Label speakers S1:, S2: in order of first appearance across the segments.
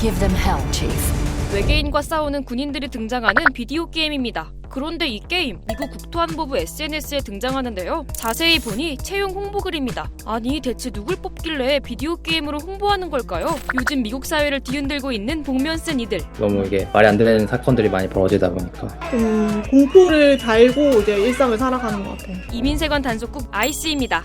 S1: Give them hell, Chief.
S2: 외계인과 싸우는 군인들이 등장하는 비디오 게임입니다. 그런데 이 게임 미국 국토안보부 SNS에 등장하는데요. 자세히 보니 채용 홍보 글입니다. 아니 대체 누굴 뽑길래 비디오 게임으로 홍보하는 걸까요? 요즘 미국 사회를 뒤흔들고 있는 복면 쓴 이들.
S3: 너무 이게 말이 안 되는 사건들이 많이 벌어지다 보니까
S4: 좀 공포를 달고 이제 일상을 살아가는 것 같아요.
S2: 이민세관 단속국 IC입니다.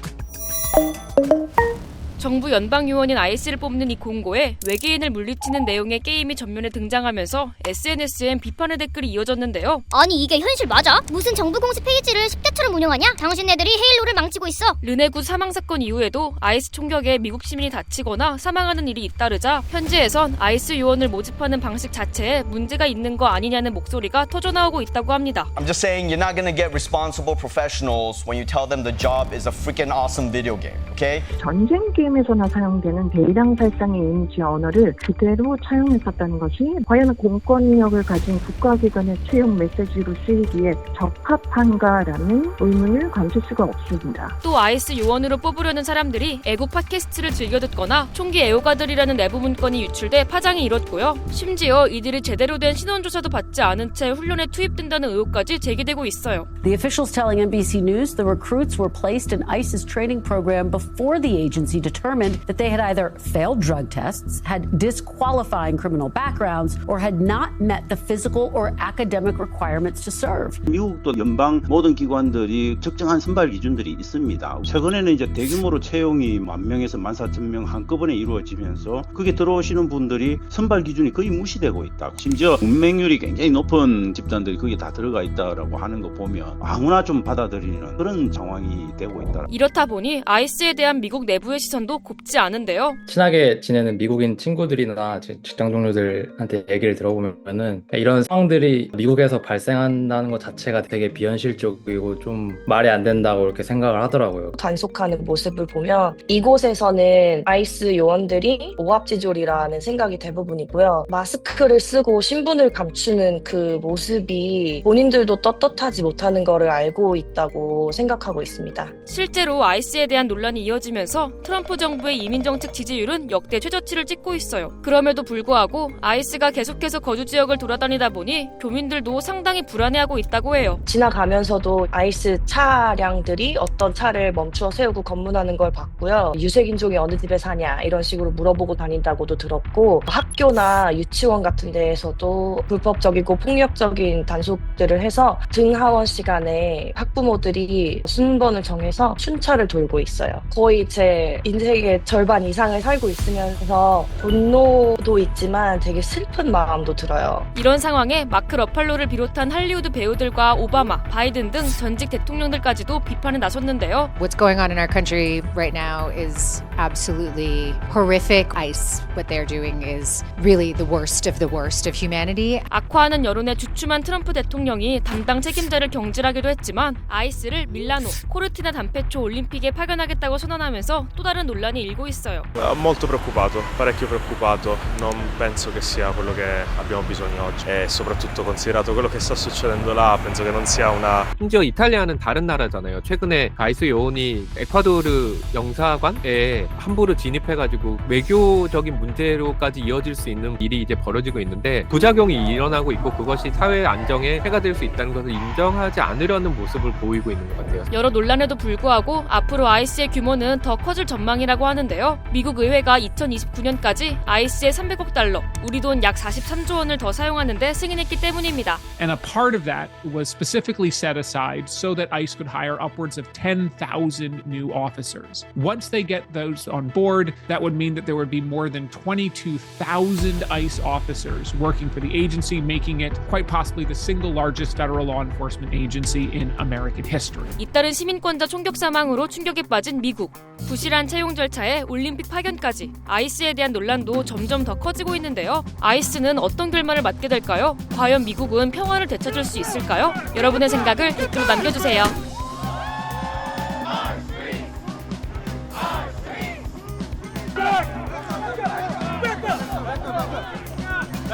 S2: 정부 연방 요원인 IC를 뽑는 이 공고에 외계인을 물리치는 내용의 게임이 전면에 등장하면서 SNS엔 비판의 댓글이 이어졌는데요.
S5: 아니 이게 현실 맞아? 무슨 정부 공식 페이지를 10대처럼 운영하냐? 당신네들이 헤일로를 망치고 있어.
S2: 르네구 사망 사건 이후에도 아이스 총격에 미국 시민이 다치거나 사망하는 일이 잇따르자 현지에선 아이스 요원을 모집하는 방식 자체에 문제가 있는 거 아니냐는 목소리가 터져나오고 있다고 합니다.
S6: I'm just saying you're not gonna get responsible professionals when you tell them the job is a freaking awesome video game, okay?
S7: 전쟁 게임 에서나 사용되는 대량 살상의 이미지 언어를 그대로 차용했었다는 것이 과연 공권력을 가진 국가기관의 채용 메시지로 쓰이기에 적합한가라는 의문을 감출 수가 없습니다.
S2: 또 아이스 요원으로 뽑으려는 사람들이 애국 팟캐스트를 즐겨 듣거나 총기 애호가들이라는 내부 문건이 유출돼 파장이 일었고요. 심지어 이들이 제대로 된 신원조사도 받지 않은 채 훈련에 투입된다는 의혹까지 제기되고 있어요.
S1: The officials telling NBC News the recruits were placed in ISIS training program before the agency determined that they had either failed drug tests, had disqualifying criminal backgrounds, or had not met the physical or academic requirements to serve.
S8: 미국도 연방 모든 기관들이 적정한 선발 기준들이 있습니다. 최근에는 이제 대규모로 채용이 만 명에서 만 사천 명 한꺼번에 이루어지면서 그게 들어오시는 분들이 선발 기준이 거의 무시되고 있다. 심지어 문맹률이 굉장히 높은 집단들이 거기에 다 들어가 있다라고 하는 거 보면 아무나 좀 받아들이는 그런 상황이 되고 있다.
S2: 이렇다 보니 아이스에 대한 미국 내부의 시선도 곱지 않은데요.
S3: 친하게 지내는 미국인 친구들이나 제 직장 동료들한테 얘기를 들어보면은 이런 상황들이 미국에서 발생한다는 것 자체가 되게 비현실적이고 좀 말이 안 된다고 이렇게 생각을 하더라고요.
S9: 단속하는 모습을 보면 이곳에서는 아이스 요원들이 오합지졸이라는 생각이 대부분이고요. 마스크를 쓰고 신분을 감추는 그 모습이 본인들도 떳떳하지 못하는 것을 알고 있다고 생각하고 있습니다.
S2: 실제로 아이스에 대한 논란이 이어지면서 트럼프 정부의 이민정책 지지율은 역대 최저치를 찍고 있어요. 그럼에도 불구하고 아이스가 계속해서 거주 지역을 돌아다니다 보니 교민들도 상당히 불안해하고 있다고 해요.
S9: 지나가면서도 아이스 차량들이 어떤 차를 멈추어 세우고 검문하는 걸 봤고요. 유색인종이 어느 집에 사냐 이런 식으로 물어보고 다닌다고도 들었고 학교나 유치원 같은 데에서도 불법적이고 폭력적인 단속들을 해서 등하원 시간에 학부모들이 순번을 정해서 춘차를 돌고 있어요. 거의 제 인생 의 절반 이상을 살고 있으면서 분노도 있지만 되게 슬픈 마음도 들어요.
S2: 이런 상황에 마크 러팔로를 비롯한 할리우드 배우들과 오바마, 바이든 등 전직 대통령들까지도 비판에 나섰는데요.
S10: What's going on in our country right now is absolutely horrific. ICE, what they're doing is really the worst of the worst of humanity.
S2: 악화하는 여론에 주춤한 트럼프 대통령이 담당 책임자를 경질하기도 했지만 아이스를 밀라노, 코르티나 단페초 올림픽에 파견하겠다고 선언하면서 또 다른 논란이 일고 있어요.
S11: Molto preoccupato, parecchio preoccupato, non penso che sia quello che abbiamo bisogno oggi e soprattutto considerato quello che sta succedendo là, penso che non sia una
S12: 심지어 이탈리아는 다른 나라잖아요. 최근에 아이스 요원이 에콰도르 영사관에 함부로 진입해가지고 외교적인 문제로까지 이어질 수 있는 일이 이제 벌어지고 있는데 부작용이 일어나고 있고 그것이 사회 안정에 해가 될 수 있다는 것을 인정하지 않으려는 모습을 보이고 있는 것 같아요.
S2: 여러 논란에도 불구하고 앞으로 아이스의 규모는 더 커질 전망이라고 하는데요. 미국 의회가 2029년까지 아이스의 300억 달러, 우리 돈 약 43조 원을 더 사용하는데 승인했기 때문입니다.
S13: And a part of that was specifically set aside so that ICE could hire upwards of 10,000 new officers. Once they get those on board, that would mean that there would be more than 22,000 ICE officers working for the agency, making it quite possibly the single largest federal law enforcement agency in American history.
S2: 잇따른 시민권자 총격 사망으로 충격에 빠진 미국. 부실한 채용 절차에 올림픽 파견까지 아이스에 대한 논란도 점점 더 커지고 있는데요. 아이스는 어떤 결말을 맞게 될까요? 과연 미국은 평화를 되찾을 수 있을까요? 여러분의 생각을 댓글로 남겨주세요.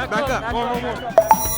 S11: Back up. Back up.